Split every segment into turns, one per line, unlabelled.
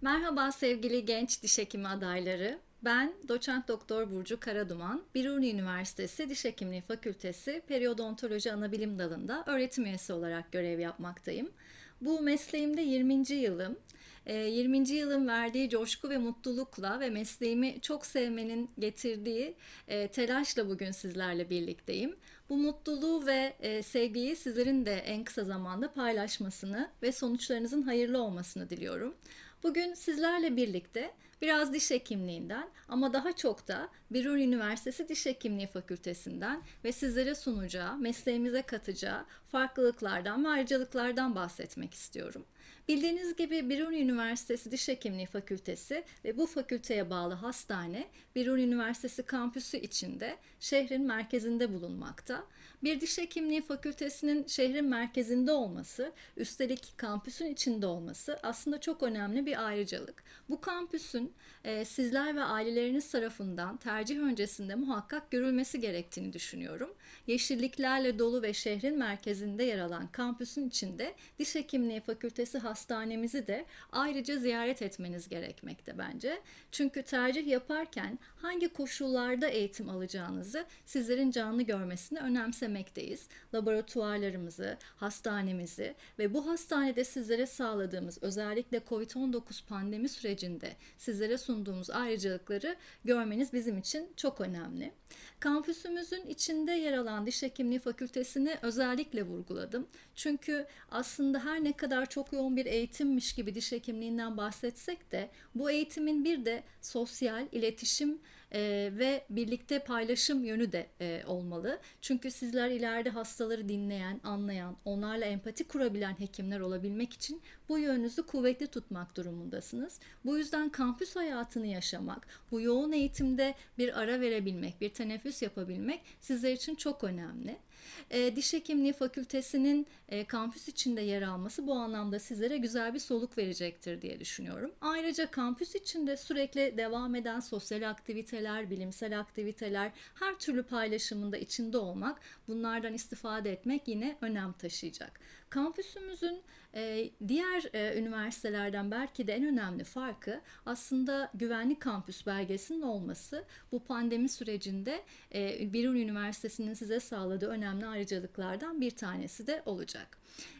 Merhaba sevgili genç diş hekimi adayları. Ben doçent doktor Burcu Karaduman, Biruni Üniversitesi Diş Hekimliği Fakültesi Periodontoloji Anabilim Dalı'nda öğretim üyesi olarak görev yapmaktayım. Bu mesleğimde 20. yılım. Ee, 20. yılın verdiği coşku ve mutlulukla ve mesleğimi çok sevmenin getirdiği e, telaşla bugün sizlerle birlikteyim. Bu mutluluğu ve e, sevgiyi sizlerin de en kısa zamanda paylaşmasını ve sonuçlarınızın hayırlı olmasını diliyorum. Bugün sizlerle birlikte biraz diş hekimliğinden ama daha çok da Biruni Üniversitesi Diş Hekimliği Fakültesinden ve sizlere sunacağı, mesleğimize katacağı farklılıklardan ve ayrıcalıklardan bahsetmek istiyorum. Bildiğiniz gibi Biruni Üniversitesi Diş Hekimliği Fakültesi ve bu fakülteye bağlı hastane Biruni Üniversitesi kampüsü içinde şehrin merkezinde bulunmakta. Bir diş hekimliği fakültesinin şehrin merkezinde olması, üstelik kampüsün içinde olması aslında çok önemli bir ayrıcalık. Bu kampüsün e, sizler ve aileleriniz tarafından tercih öncesinde muhakkak görülmesi gerektiğini düşünüyorum. Yeşilliklerle dolu ve şehrin merkezinde yer alan kampüsün içinde diş hekimliği fakültesi hastanemizi de ayrıca ziyaret etmeniz gerekmekte bence. Çünkü tercih yaparken hangi koşullarda eğitim alacağınızı sizlerin canlı görmesini önemsemekteyiz. Laboratuvarlarımızı, hastanemizi ve bu hastanede sizlere sağladığımız özellikle COVID-19 pandemi sürecinde sizlere sunduğumuz ayrıcalıkları görmeniz bizim için çok önemli. Kampüsümüzün içinde yer alan diş hekimliği fakültesini özellikle vurguladım. Çünkü aslında her ne kadar çok yoğun bir eğitimmiş gibi diş hekimliğinden bahsetsek de bu eğitimin bir de sosyal, iletişim e, ve birlikte paylaşım yönü de e, olmalı. Çünkü sizler ileride hastaları dinleyen, anlayan, onlarla empati kurabilen hekimler olabilmek için bu yönünüzü kuvvetli tutmak durumundasınız. Bu yüzden kampüs hayatını yaşamak, bu yoğun eğitimde bir ara verebilmek, bir teneffüs yapabilmek sizler için çok önemli. E, Diş Hekimliği Fakültesinin e, kampüs içinde yer alması bu anlamda sizlere güzel bir soluk verecektir diye düşünüyorum. Ayrıca kampüs içinde sürekli devam eden sosyal aktiviteler, bilimsel aktiviteler, her türlü paylaşımında içinde olmak, bunlardan istifade etmek yine önem taşıyacak. Kampüsümüzün e, diğer e, üniversitelerden belki de en önemli farkı aslında güvenlik kampüs belgesinin olması. Bu pandemi sürecinde e, Birun Üniversitesi'nin size sağladığı önemli ayrıcalıklardan bir tanesi de olacak.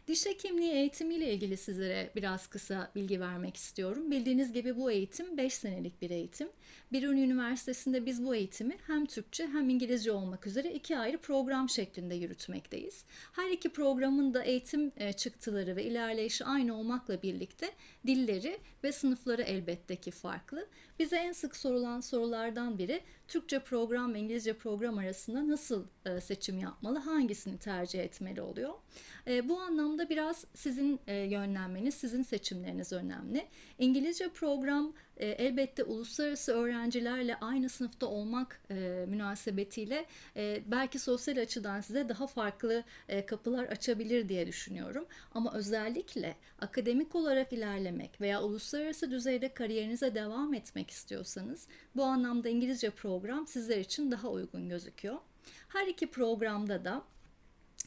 Diş hekimliği eğitimiyle ilgili sizlere biraz kısa bilgi vermek istiyorum. Bildiğiniz gibi bu eğitim 5 senelik bir eğitim. Biruni Üniversitesi'nde biz bu eğitimi hem Türkçe hem İngilizce olmak üzere iki ayrı program şeklinde yürütmekteyiz. Her iki programın da eğitim çıktıları ve ilerleyişi aynı olmakla birlikte dilleri ve sınıfları elbette ki farklı. Bize en sık sorulan sorulardan biri Türkçe program ve İngilizce program arasında nasıl seçim yapmalı, hangisini tercih etmeli oluyor. Bu anlamda biraz sizin yönlenmeniz, sizin seçimleriniz önemli. İngilizce program elbette uluslararası öğrencilerle aynı sınıfta olmak münasebetiyle belki sosyal açıdan size daha farklı kapılar açabilir diye düşünüyorum. Ama özellikle akademik olarak ilerlemek veya uluslararası düzeyde kariyerinize devam etmek istiyorsanız bu anlamda İngilizce program sizler için daha uygun gözüküyor. Her iki programda da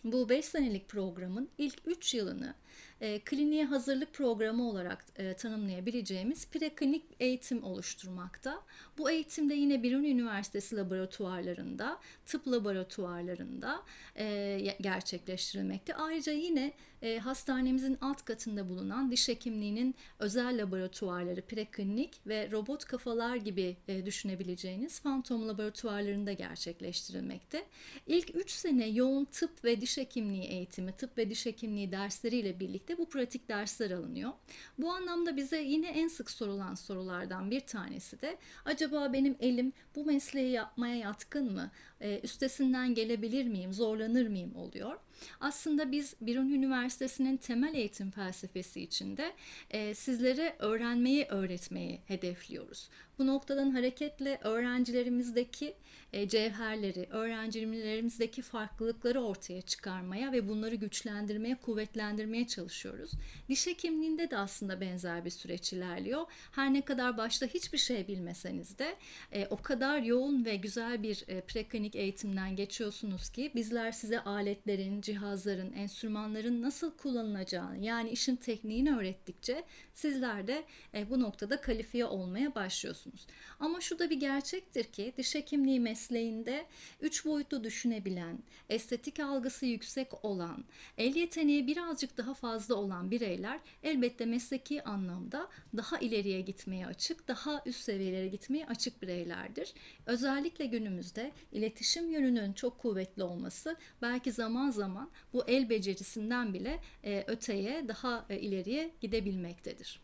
bu 5 senelik programın ilk 3 yılını e, kliniğe hazırlık programı olarak e, tanımlayabileceğimiz preklinik eğitim oluşturmakta. Bu eğitimde yine Biruni Üniversitesi laboratuvarlarında, tıp laboratuvarlarında e, gerçekleştirilmekte. Ayrıca yine e, hastanemizin alt katında bulunan diş hekimliğinin özel laboratuvarları, preklinik ve robot kafalar gibi e, düşünebileceğiniz fantom laboratuvarlarında gerçekleştirilmekte. İlk 3 sene yoğun tıp ve diş hekimliği eğitimi, tıp ve diş hekimliği dersleriyle birlikte bu pratik dersler alınıyor. Bu anlamda bize yine en sık sorulan sorulardan bir tanesi de acaba benim elim bu mesleği yapmaya yatkın mı? E, üstesinden gelebilir miyim? Zorlanır mıyım oluyor. Aslında biz Birun Üniversitesi'nin temel eğitim felsefesi içinde e, sizlere öğrenmeyi öğretmeyi hedefliyoruz. Bu noktadan hareketle öğrencilerimizdeki e, cevherleri, öğrencilerimizdeki farklılıkları ortaya çıkarmaya ve bunları güçlendirmeye, kuvvetlendirmeye çalışıyoruz. Diş hekimliğinde de aslında benzer bir süreç ilerliyor. Her ne kadar başta hiçbir şey bilmeseniz de o kadar yoğun ve güzel bir preklinik eğitimden geçiyorsunuz ki bizler size aletlerin, cihazların, enstrümanların nasıl kullanılacağını yani işin tekniğini öğrettikçe sizler de e, bu noktada kalifiye olmaya başlıyorsunuz. Ama şu da bir gerçektir ki diş hekimliği mesleğinde üç boyutlu düşünebilen, estetik algısı yüksek olan, el yeteneği birazcık daha fazla olan bireyler elbette mesleki anlamda daha ileriye gitmeye açık, daha üst seviyelere gitmeye açık bireylerdir. Özellikle günümüzde iletişim yönünün çok kuvvetli olması belki zaman zaman bu el becerisinden bile e, öteye daha e, ileriye gidebilmektedir.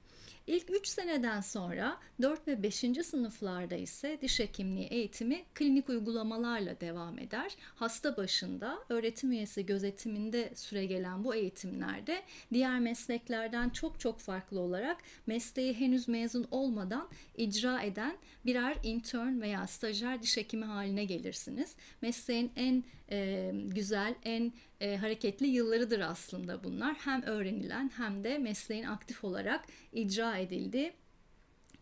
İlk 3 seneden sonra 4 ve 5. sınıflarda ise diş hekimliği eğitimi klinik uygulamalarla devam eder. Hasta başında öğretim üyesi gözetiminde süre gelen bu eğitimlerde diğer mesleklerden çok çok farklı olarak mesleği henüz mezun olmadan icra eden birer intern veya stajyer diş hekimi haline gelirsiniz. Mesleğin en e, güzel, en e, hareketli yıllarıdır aslında bunlar. Hem öğrenilen hem de mesleğin aktif olarak icra edildiği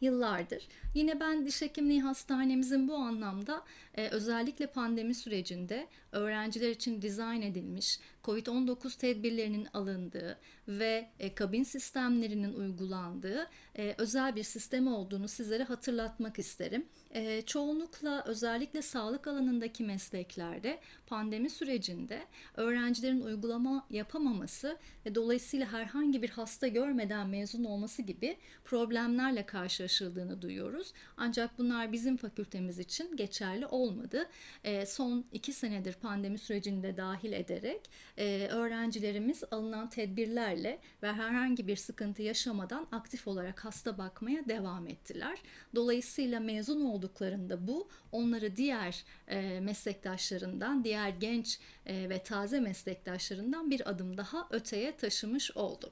yıllardır. Yine ben diş hekimliği hastanemizin bu anlamda e, özellikle pandemi sürecinde öğrenciler için dizayn edilmiş, COVID-19 tedbirlerinin alındığı ve e, kabin sistemlerinin uygulandığı e, özel bir sistem olduğunu sizlere hatırlatmak isterim. E, çoğunlukla özellikle sağlık alanındaki mesleklerde pandemi sürecinde öğrencilerin uygulama yapamaması ve dolayısıyla herhangi bir hasta görmeden mezun olması gibi problemlerle karşılaşıldığını duyuyoruz. Ancak bunlar bizim fakültemiz için geçerli olmadı. E, son iki senedir pandemi sürecinde dahil ederek e, öğrencilerimiz alınan tedbirlerle ve herhangi bir sıkıntı yaşamadan aktif olarak hasta bakmaya devam ettiler. Dolayısıyla mezun olduklarında bu onları diğer e, meslektaşlarından, diğer genç e, ve taze meslektaşlarından bir adım daha öteye taşımış oldu.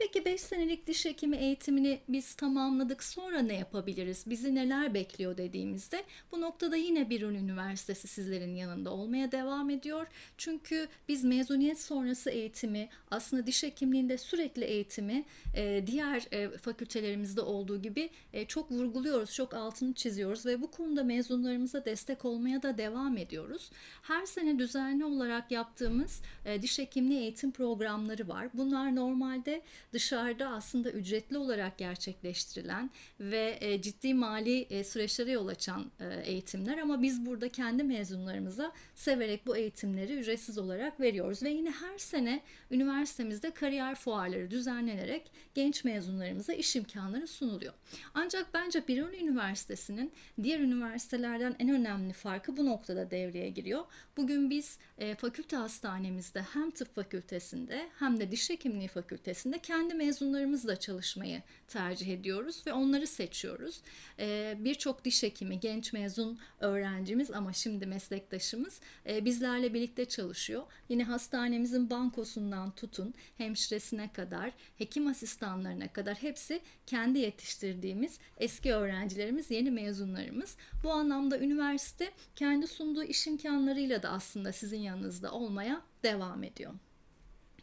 Peki 5 senelik diş hekimi eğitimini biz tamamladık sonra ne yapabiliriz? Bizi neler bekliyor dediğimizde bu noktada yine Birun Üniversitesi sizlerin yanında olmaya devam ediyor. Çünkü biz mezuniyet sonrası eğitimi aslında diş hekimliğinde sürekli eğitimi e, diğer e, fakültelerimizde olduğu gibi e, çok vurguluyoruz, çok altını çiziyoruz ve bu konuda mezunlarımıza destek olmaya da devam ediyoruz. Her sene düzenli olarak yaptığımız diş hekimliği eğitim programları var. Bunlar normalde dışarıda aslında ücretli olarak gerçekleştirilen ve ciddi mali süreçlere yol açan eğitimler ama biz burada kendi mezunlarımıza severek bu eğitimleri ücretsiz olarak veriyoruz ve yine her sene üniversitemizde kariyer fuarları düzenlenerek genç mezunlarımıza iş imkanları sunuluyor. Ancak bence Biruni Üniversitesi'nin diğer üniversitelerden en önemli farkı bu noktada devreye giriyor. Bugün biz fakülte hastanemizde hem tıp fakültesinde hem de diş hekimliği fakültesinde kendi mezunlarımızla çalışmayı tercih ediyoruz ve onları seçiyoruz. Ee, Birçok diş hekimi, genç mezun öğrencimiz ama şimdi meslektaşımız e, bizlerle birlikte çalışıyor. Yine hastanemizin bankosundan tutun, hemşiresine kadar, hekim asistanlarına kadar hepsi kendi yetiştirdiğimiz eski öğrencilerimiz, yeni mezunlarımız. Bu anlamda üniversite kendi sunduğu iş imkanlarıyla da aslında sizin yanınızda olmaya devam ediyor.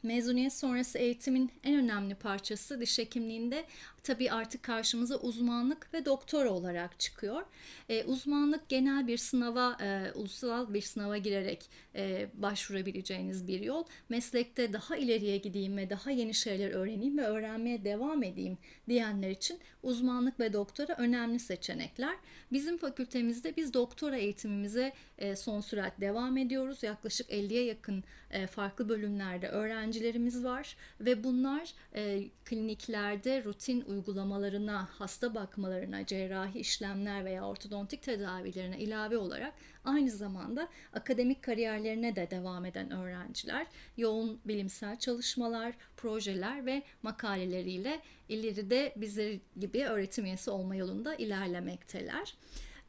Mezuniyet sonrası eğitimin en önemli parçası diş hekimliğinde tabii artık karşımıza uzmanlık ve doktora olarak çıkıyor. E, uzmanlık genel bir sınava, e, ulusal bir sınava girerek e, başvurabileceğiniz bir yol. Meslekte daha ileriye gideyim ve daha yeni şeyler öğreneyim ve öğrenmeye devam edeyim diyenler için uzmanlık ve doktora önemli seçenekler. Bizim fakültemizde biz doktora eğitimimize e, son sürat devam ediyoruz. Yaklaşık 50'ye yakın e, farklı bölümlerde öğrencilerimiz var ve bunlar e, kliniklerde rutin uygulamalarına, hasta bakmalarına, cerrahi işlemler veya ortodontik tedavilerine ilave olarak aynı zamanda akademik kariyerlerine de devam eden öğrenciler yoğun bilimsel çalışmalar, projeler ve makaleleriyle ileride bizleri gibi öğretim üyesi olma yolunda ilerlemekteler.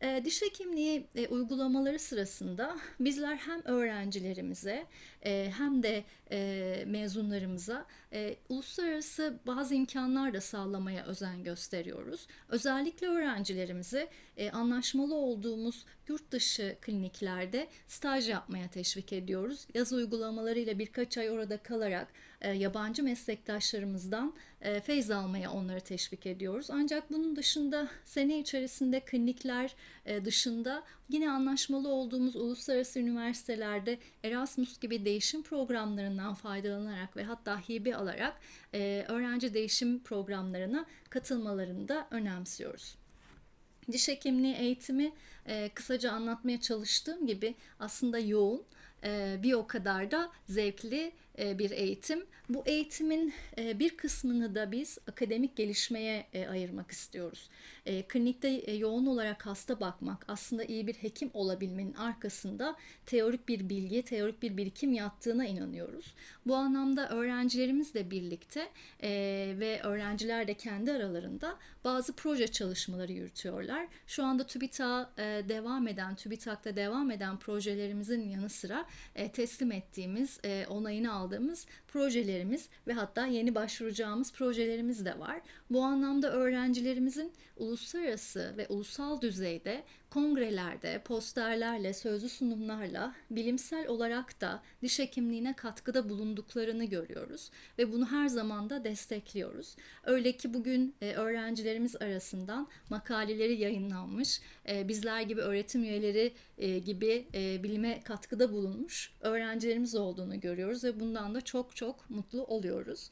E, diş hekimliği e, uygulamaları sırasında bizler hem öğrencilerimize e, hem de e, mezunlarımıza e, uluslararası bazı imkanlar da sağlamaya özen gösteriyoruz. Özellikle öğrencilerimizi e, anlaşmalı olduğumuz yurt dışı kliniklerde staj yapmaya teşvik ediyoruz. Yaz uygulamalarıyla birkaç ay orada kalarak e, yabancı meslektaşlarımızdan e, feyz almaya onları teşvik ediyoruz. Ancak bunun dışında sene içerisinde klinikler e, dışında yine anlaşmalı olduğumuz uluslararası üniversitelerde Erasmus gibi değişim programlarından faydalanarak ve hatta hibe alarak öğrenci değişim programlarına katılmalarını da önemsiyoruz. Diş hekimliği eğitimi e, kısaca anlatmaya çalıştığım gibi aslında yoğun e, bir o kadar da zevkli bir eğitim. Bu eğitimin e, bir kısmını da biz akademik gelişmeye e, ayırmak istiyoruz. E, klinikte e, yoğun olarak hasta bakmak aslında iyi bir hekim olabilmenin arkasında teorik bir bilgi, teorik bir birikim yattığına inanıyoruz. Bu anlamda öğrencilerimizle birlikte e, ve öğrenciler de kendi aralarında bazı proje çalışmaları yürütüyorlar. Şu anda TÜBİTAK e, devam eden, TÜBİTAK'ta devam eden projelerimizin yanı sıra e, teslim ettiğimiz, e, onayını aldığımız projelerimiz ve hatta yeni başvuracağımız projelerimiz de var. Bu anlamda öğrencilerimizin uluslararası ve ulusal düzeyde kongrelerde, posterlerle, sözlü sunumlarla bilimsel olarak da diş hekimliğine katkıda bulunduklarını görüyoruz ve bunu her zaman da destekliyoruz. Öyle ki bugün e, öğrencilerimiz arasından makaleleri yayınlanmış, e, bizler gibi öğretim üyeleri e, gibi bilime katkıda bulunmuş öğrencilerimiz olduğunu görüyoruz ve bundan da çok çok mutlu oluyoruz.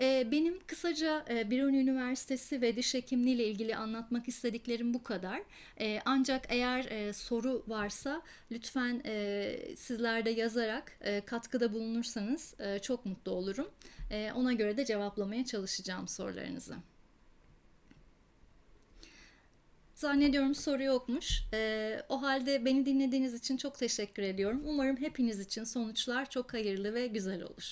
Ee, Benim kısaca e, Biruni Üniversitesi ve diş hekimliği ile ilgili anlatmak istediklerim bu kadar. Ee, Ancak eğer e, soru varsa lütfen e, sizler de yazarak katkıda bulunursanız çok mutlu olurum. Ona göre de cevaplamaya çalışacağım sorularınızı. Zannediyorum soru yokmuş. O halde beni dinlediğiniz için çok teşekkür ediyorum. Umarım hepiniz için sonuçlar çok hayırlı ve güzel olur.